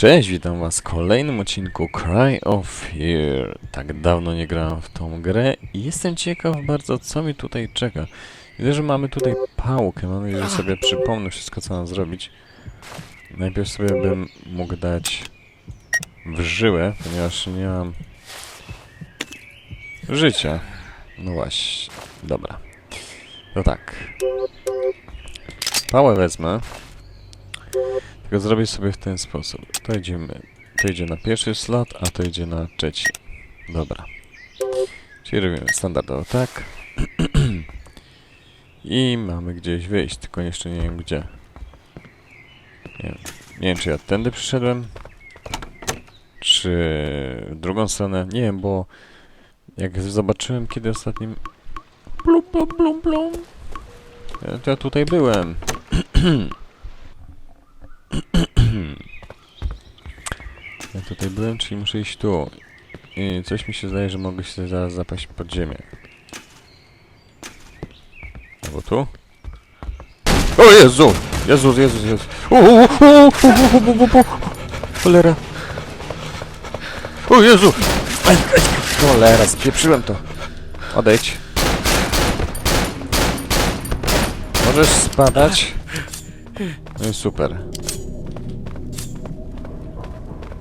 Cześć, witam was w kolejnym odcinku Cry of Fear. Tak dawno nie grałem w tą grę i jestem ciekaw bardzo, co mi tutaj czeka. Widzę, że mamy tutaj pałkę, mam nadzieję, że sobie przypomnę wszystko, co mam zrobić. Najpierw sobie bym mógł dać w żyłę, ponieważ nie mam życia. No właśnie, dobra. To tak. Pałę wezmę. Tylko zrobię sobie w ten sposób. To idziemy. To idzie na pierwszy slot, a to idzie na trzeci. Dobra. Czyli robimy standardowo tak. I mamy gdzieś wyjść, tylko jeszcze nie wiem gdzie. Nie wiem, nie wiem czy ja tędy przyszedłem, czy w drugą stronę. Nie wiem, bo jak zobaczyłem kiedy ostatnim... Plum, plum, plum, plum. Ja, ja tutaj byłem. Ja tutaj byłem, czyli muszę iść tu. I coś mi się zdaje, że mogę się zaraz zapaść pod ziemię. Albo tu? O Jezu! Jezus, Jezus, Jezus! Cholera! O Jezu! Cholera, spieprzyłem to! Odejdź. Możesz spadać? No i super.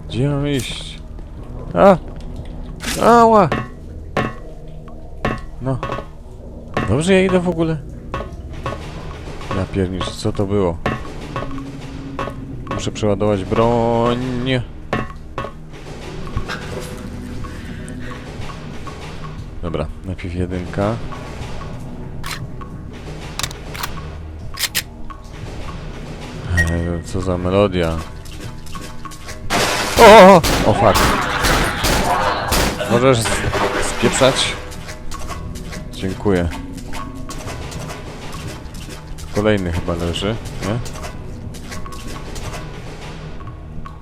Gdzie mam iść? A! Ała! No. Dobrze ja idę w ogóle? Ja pierniczę, co to było? Muszę przeładować broń. Dobra, najpierw jedynka. Co za melodia. O, o, fuck. Możesz spieprzać? Dziękuję. Kolejny chyba leży, nie?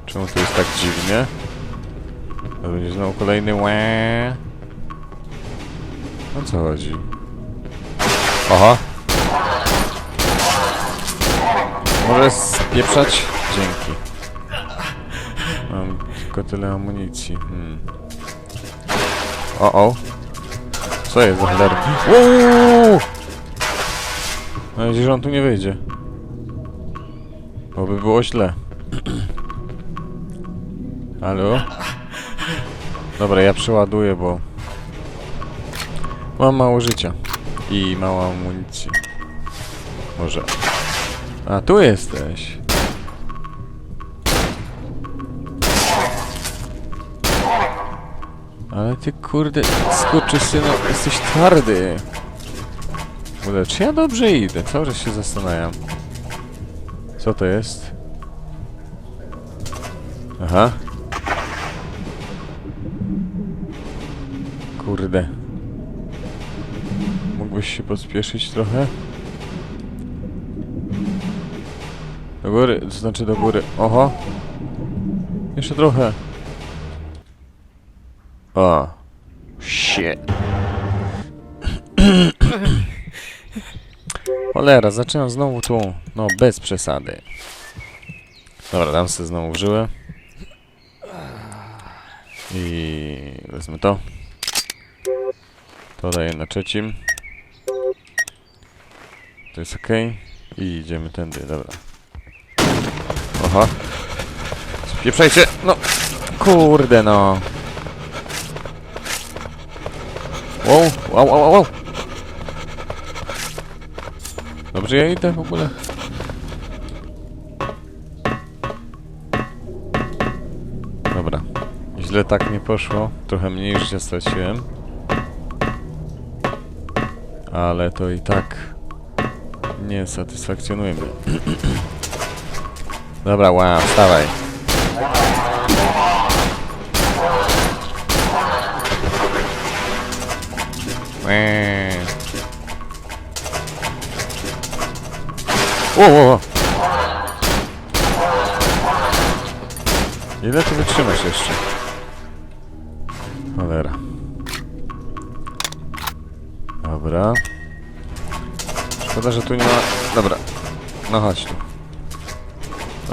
Czemu to jest tak dziwnie? To będzie znowu kolejny łe. O co chodzi? Aha. Możesz spieprzać? Dzięki. Mam tylko tyle amunicji. Hmm. O, o. Co jest za cholera? Mam nadzieję, że on tu nie wyjdzie. Bo by było źle. Halo? Dobra, ja przeładuję, bo... Mam mało życia. I mało amunicji. Może... A, tu jesteś. Ale ty kurde, skurczysynu, jesteś twardy. Kurde, czy ja dobrze idę? Cały czas się zastanawiam. Co to jest? Aha. Kurde. Mógłbyś się pospieszyć trochę? Do góry, to znaczy do góry. Oho. Jeszcze trochę. O. Shit. Cholera, zaczynam znowu tu. No, bez przesady. Dobra, dam sobie znowu w żyłę. I wezmę to. To daję na trzecim. To jest ok. I idziemy tędy, dobra. Aha. Spieprzajcie! No! Kurde no! Wow, wow, wow, wow! Dobrze ja idę w ogóle? Dobra. Źle tak nie poszło. Trochę mniej życia straciłem. Ale to i tak nie satysfakcjonuje mnie. Dobra, wow, wstawaj. Eee. O. Ile tu wytrzymać jeszcze? Cholera. Dobra. Szkoda, że tu nie ma... Dobra. No chodź tu.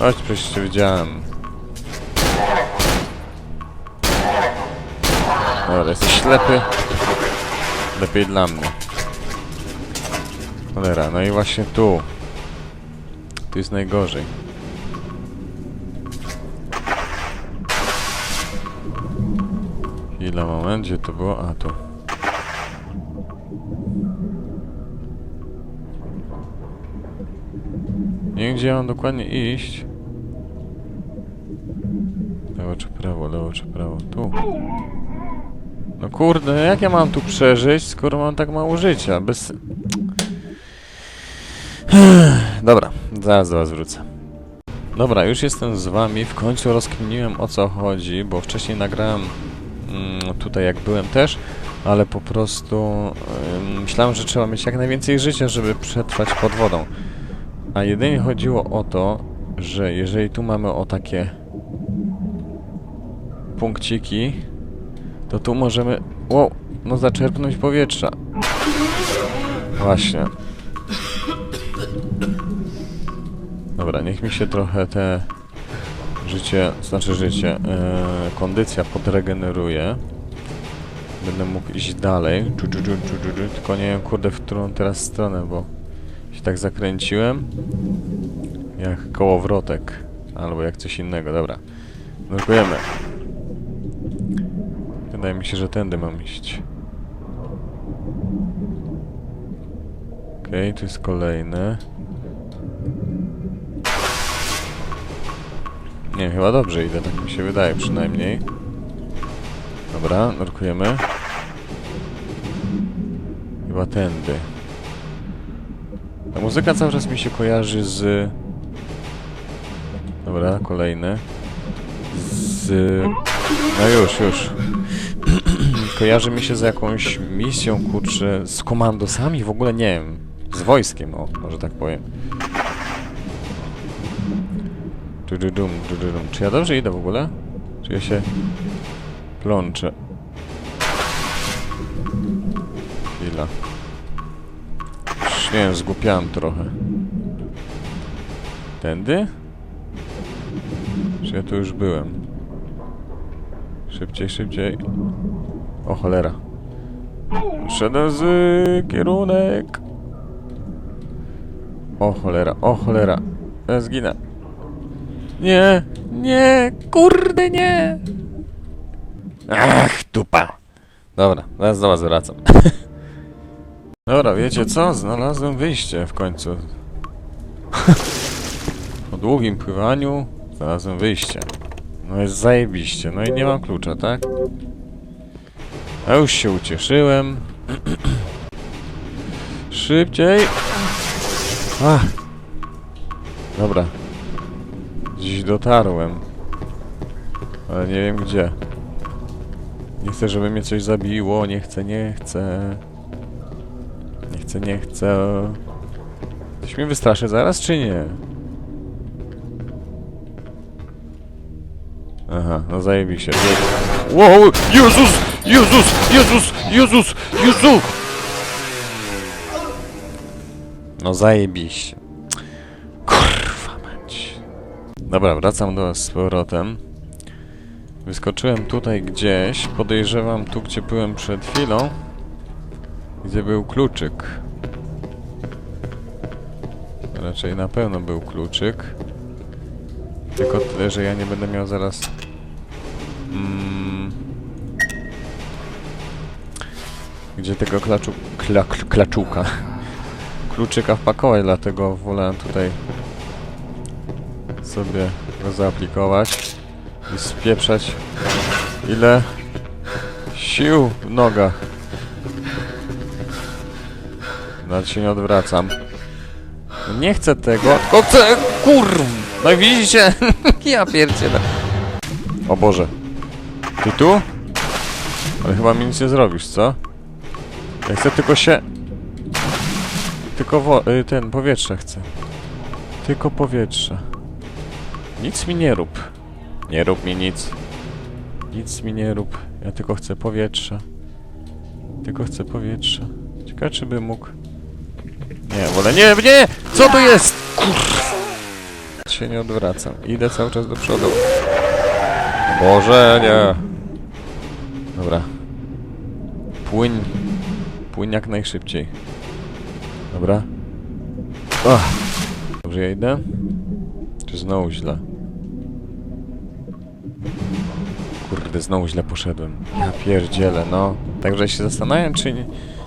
Chodź, przecież cię widziałem. Dobra, jesteś ślepy. Lepiej dla mnie. Cholera, no i właśnie tu. Tu jest najgorzej. Chwila, moment, gdzie to było? A, tu. Nie wiem, gdzie ja mam dokładnie iść. Lewo czy prawo, lewo czy prawo? Tu. No kurde, jak ja mam tu przeżyć, skoro mam tak mało życia? Bez... Dobra, zaraz do was wrócę. Dobra, już jestem z wami, w końcu rozkminiłem o co chodzi, bo wcześniej nagrałem mm, tutaj jak byłem też, ale po prostu myślałem, że trzeba mieć jak najwięcej życia, żeby przetrwać pod wodą. A jedynie chodziło o to, że jeżeli tu mamy o takie punkciki, to tu możemy, wow, no zaczerpnąć powietrza. Właśnie. Dobra, niech mi się trochę te życie, znaczy życie, e, kondycja podregeneruje. Będę mógł iść dalej. Czu, czu, czu, czu, czu. Tylko nie wiem, kurde, w którą teraz stronę, bo się tak zakręciłem. Jak kołowrotek. Albo jak coś innego, dobra. Nurkujemy. Wydaje mi się, że tędy mam iść. Okej, tu jest kolejny. Nie, chyba dobrze idę, tak mi się wydaje przynajmniej. Dobra, nurkujemy. Chyba tędy. Ta muzyka cały czas mi się kojarzy z... Dobra, kolejny. Z... No już, już. Kojarzy mi się z jakąś misją, kurczę, z komandosami, w ogóle nie wiem. Z wojskiem, o, może tak powiem. Dududum, dududum. Czy ja dobrze idę w ogóle? Czy ja się plączę? Chwila. Już nie zgłupiałem trochę. Tędy? Czy ja tu już byłem? Szybciej, szybciej. O cholera. Szedłem z kierunek. O cholera, o cholera. Ja zginę. Nie, nie, kurde nie. Ach, dupa. Dobra, zaraz do was wracam. Dobra, wiecie co? Znalazłem wyjście w końcu. po długim pływaniu znalazłem wyjście. No jest zajebiście. No i nie mam klucza, tak? A już się ucieszyłem. Szybciej. Dobra. Dziś dotarłem. Ale nie wiem gdzie. Nie chcę, żeby mnie coś zabiło. Nie chcę, nie chcę. Nie chcę, nie chcę. Coś mnie wystraszy zaraz, czy nie? Aha, no zajebiście. Wow! Jezus! Jezus! Jezus! Jezus! Jezus! No zajebiście. Kurwa mać. Dobra, wracam do was z powrotem. Wyskoczyłem tutaj gdzieś. Podejrzewam tu, gdzie byłem przed chwilą. Gdzie był kluczyk. Raczej na pewno był kluczyk. Tylko tyle, że ja nie będę miał zaraz... Mm, gdzie tego klaczu... Kla, kl- klaczuka. Kluczyka wpakować, dlatego wolałem tutaj sobie go zaaplikować i spieprzać ile sił w nogach. Nawet się nie odwracam. Nie chcę tego, tylko chcę... Kurw! No i widzicie? ja pierdzielę. O Boże. Ty tu? Ale chyba mi nic nie zrobisz, co? Ja chcę tylko się... Tylko wo... Y, ten, powietrze chcę. Tylko powietrze. Nic mi nie rób. Nie rób mi nic. Nic mi nie rób. Ja tylko chcę powietrza. Tylko chcę powietrza. Ciekawe, czy mógł... Nie, wolę... Nie, nie! Co to jest? Kurwa! Się nie odwracam. Idę cały czas do przodu. Boże, nie. Dobra. Płyń. Płyń jak najszybciej. Dobra. Dobrze ja idę? Czy znowu źle? Kurde, znowu źle poszedłem. Ja pierdzielę, no. Także się zastanawiam, czy nie,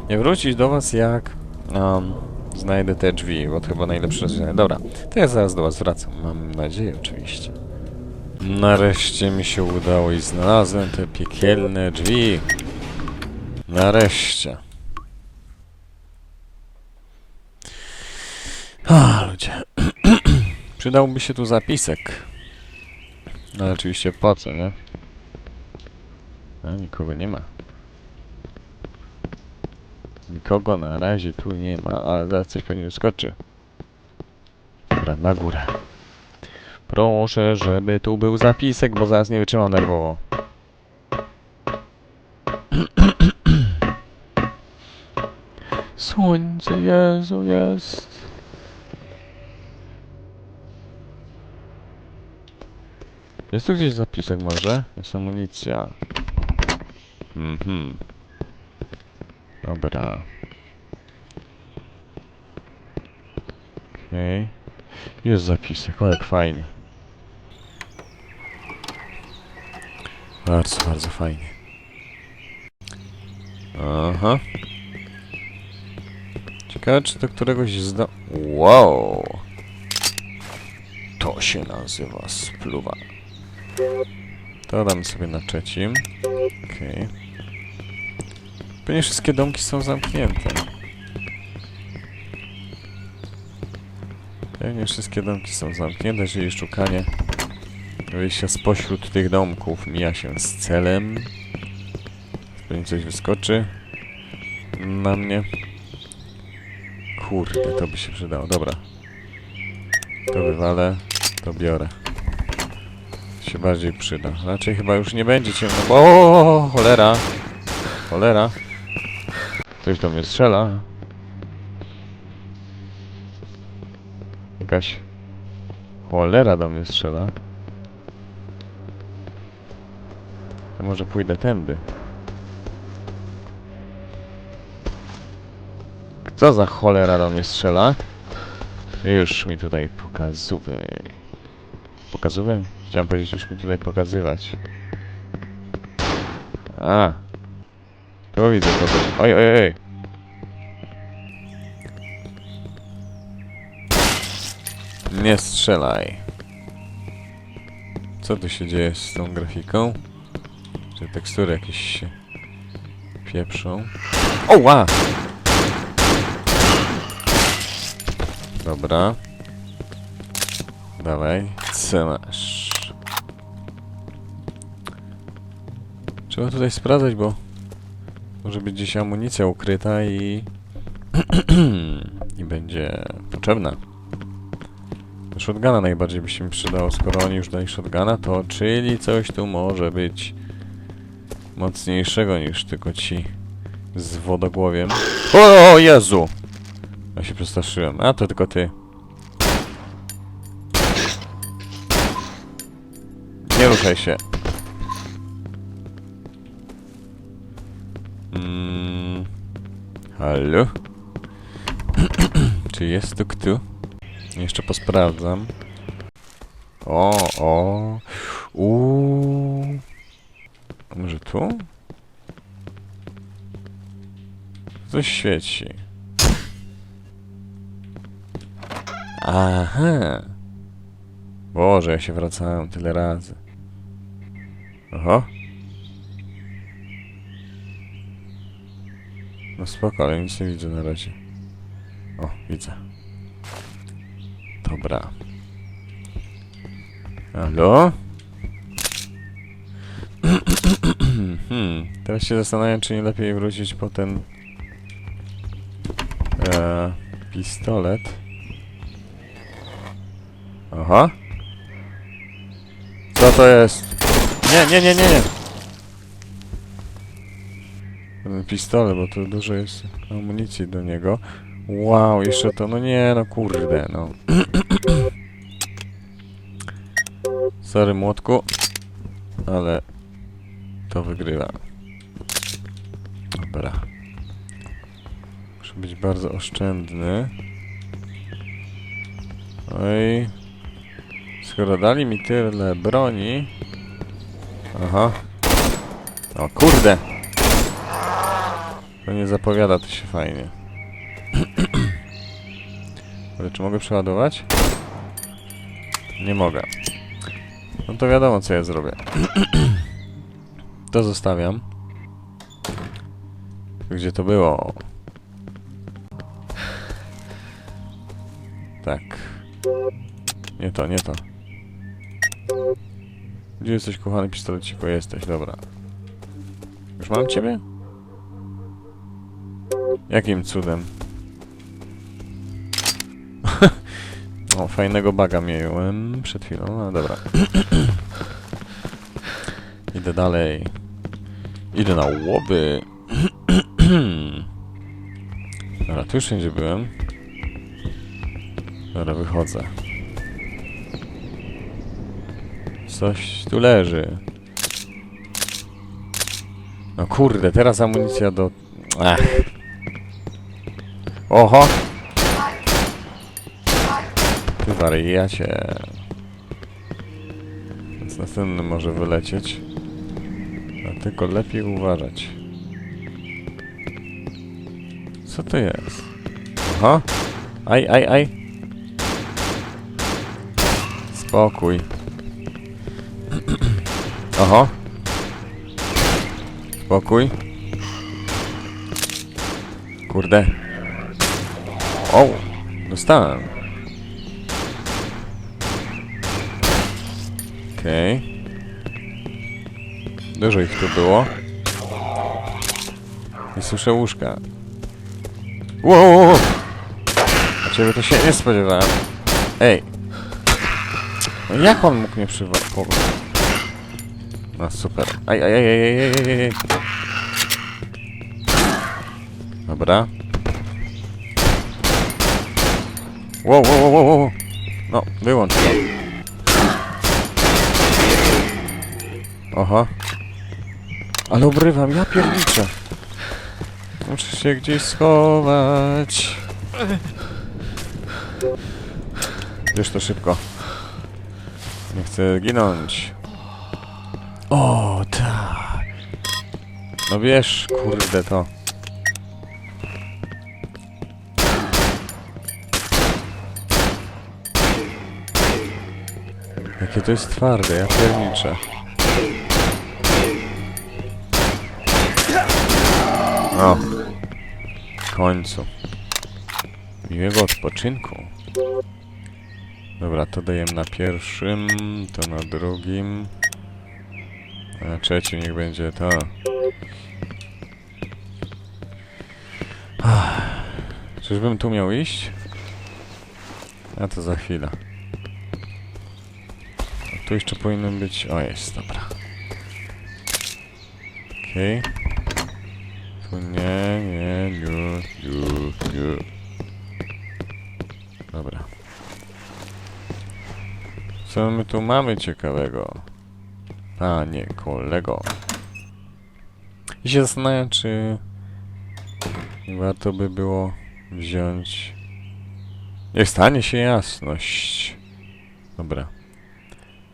nie wrócić do was, jak um, znajdę te drzwi, bo to chyba najlepsze rozwiązanie. Dobra, to ja zaraz do was wracam. Mam nadzieję, oczywiście. Nareszcie mi się udało i znalazłem te piekielne drzwi. Nareszcie. A, ludzie. Przydałby się tu zapisek. No oczywiście po co, nie? A, nikogo nie ma. Nikogo na razie tu nie ma, ale zaraz coś pewnie wyskoczy. Dobra, na górę. Proszę, żeby tu był zapisek, bo zaraz nie wytrzymam nerwowo. Słońce, Jezu, jest. Jest tu gdzieś zapisek może? Jest amunicja. Mhm. Dobra. Okej. Jest zapisek, jak fajnie. Bardzo, bardzo fajnie. Aha. Ciekawe, czy do któregoś zda... Wow! To się nazywa spluwa. To damy sobie na trzecim. Okej. Pewnie wszystkie domki są zamknięte. Pewnie wszystkie domki są zamknięte, czyli szukanie wyjścia spośród tych domków mija się z celem. Pewnie coś wyskoczy na mnie. Kurde, to by się przydało. Dobra. To wywalę, to biorę. Się bardziej przyda. Raczej chyba już nie będzie ciemno. O, cholera! Cholera! Ktoś do mnie strzela. Jakaś cholera do mnie strzela. To może pójdę tędy. Kto za cholera do mnie strzela? Już mi tutaj pokazuje. Pokazuje? Chciałem powiedzieć, już mi tutaj pokazywać. A. Tu widzę kogoś. Oj, oj, oj. Nie strzelaj. Co tu się dzieje z tą grafiką? Czy tekstury jakieś się pieprzą? Oła! Dobra. Dawaj, co masz? Trzeba tutaj sprawdzać, bo może być gdzieś amunicja ukryta i... i będzie potrzebna. Shotguna najbardziej by się mi przydało, skoro oni już dali shotguna, to czyli coś tu może być mocniejszego niż tylko ci z wodogłowiem. O, o Jezu! Ja się przestraszyłem. A, to tylko ty. Nie ruszaj się. Mm. Halo? Czy jest tu kto? Jeszcze posprawdzam. O, o. Uuu. Może tu? Coś świeci. Aha. Boże, ja się wracałem tyle razy. Oho. No spoko, ale nic nie widzę na razie. O, widzę. Dobra. Halo? hmm, teraz się zastanawiam, czy nie lepiej wrócić po ten e, pistolet. Aha. Co to jest? Nie, nie, nie, nie, nie. Ten pistolet, bo tu dużo jest amunicji do niego. Wow, jeszcze to, no nie, no kurde, no. Sorry, młotku, ale wygrywa. Dobra. Muszę być bardzo oszczędny. Oj. Skoro dali mi tyle broni... Aha. O kurde! To nie zapowiada to się fajnie. Ale czy mogę przeładować? Nie mogę. No to wiadomo co ja zrobię. to zostawiam. Gdzie to było? Tak. Nie to, nie to. Gdzie jesteś, kochany pistoleciku? Jesteś, dobra. Już mam ciebie? Jakim cudem? o, fajnego baga miałem przed chwilą, no dobra. Idę dalej. Idę na łoby. Dobra, tu już wszędzie byłem. Dobra, wychodzę. Coś tu leży. No kurde, teraz amunicja do... Ach. Oho! Ty wariacie. Więc następny może wylecieć. Tylko lepiej uważać. Co to jest? Aha! Aj, aj, aj! Spokój. Oho! Spokój. Kurde. O! Dostałem. Okej. Dużo ich tu było. I słyszę łóżka. Wow. A ciebie to się nie spodziewałem. Ej. No jak on mógł mnie przywołać? No super. Aj, aj, aj, aj, aj, aj, aj. Dobra. Wow, wow, wow, wow. No, wyłącz to. Aha. Ale obrywam, ja pierniczę. Muszę się gdzieś schować. Wiesz to szybko. Nie chcę ginąć. O, tak. No wiesz, kurde to. Jakie to jest twarde, ja pierniczę. O. W końcu. Miłego odpoczynku. Dobra, to dajemy na pierwszym, to na drugim. A na trzecim niech będzie to. Czyżbym tu miał iść? A to za chwilę. Tu jeszcze powinien być... O, jest, dobra. Okej. Tu nie, nie, nie, nie, nie. Dobra. Co my tu mamy ciekawego? A, nie, kolego. I się zastanawiam, czy warto by było wziąć... Niech stanie się jasność. Dobra.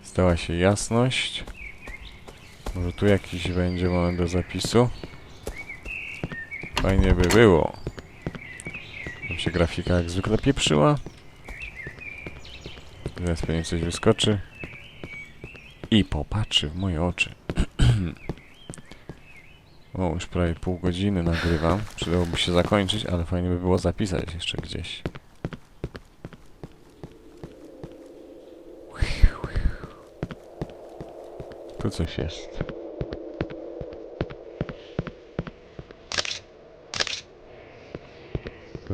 Stała się jasność. Może tu jakiś będzie moment do zapisu. Fajnie by było. Tam się grafika jak zwykle pieprzyła. Teraz pewnie coś wyskoczy. I popatrzy w moje oczy. o, już prawie pół godziny nagrywam. Przydałoby się zakończyć, ale fajnie by było zapisać jeszcze gdzieś. Tu coś jest.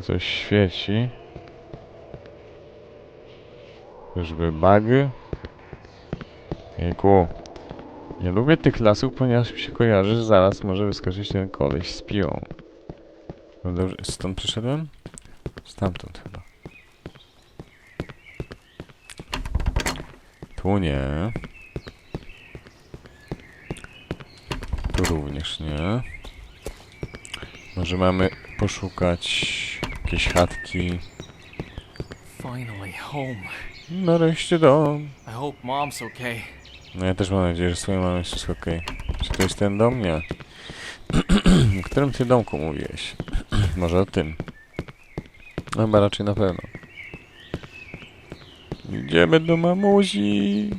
Coś świeci. Czyżby bug? Jejku. Nie lubię tych lasów, ponieważ mi się kojarzy, że zaraz może wyskoczyć ten koleś z piłą. No dobrze, stąd przyszedłem? Stamtąd chyba. Tu nie. Tu również nie. Może mamy poszukać jakiejś chatki. Finally home. Nareszcie dom. I hope mom's okay. No ja też mam nadzieję, że mamą jest wszystko okej. Czy to jest ten dom? Nie. o którym ty domku mówiłeś? Może o tym. No chyba raczej na pewno. Idziemy do mamuzi.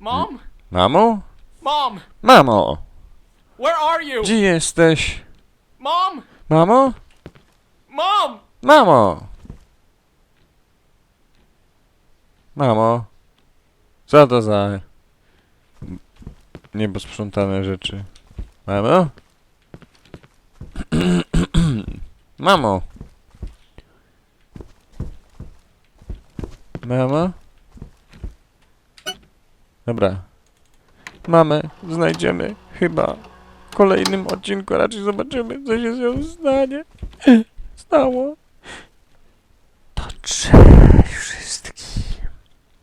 Mom? Mamo? Mom! Mamo! Where are you? Gdzie jesteś? Mom? Mamo? Mom! Mamo! Mamo? Co to za... Nieposprzątane rzeczy? Mamo? Mamo? Mamo? Dobra. Mamę znajdziemy chyba w kolejnym odcinku. Raczej zobaczymy, co się z nią stanie. Stało. To trzeba.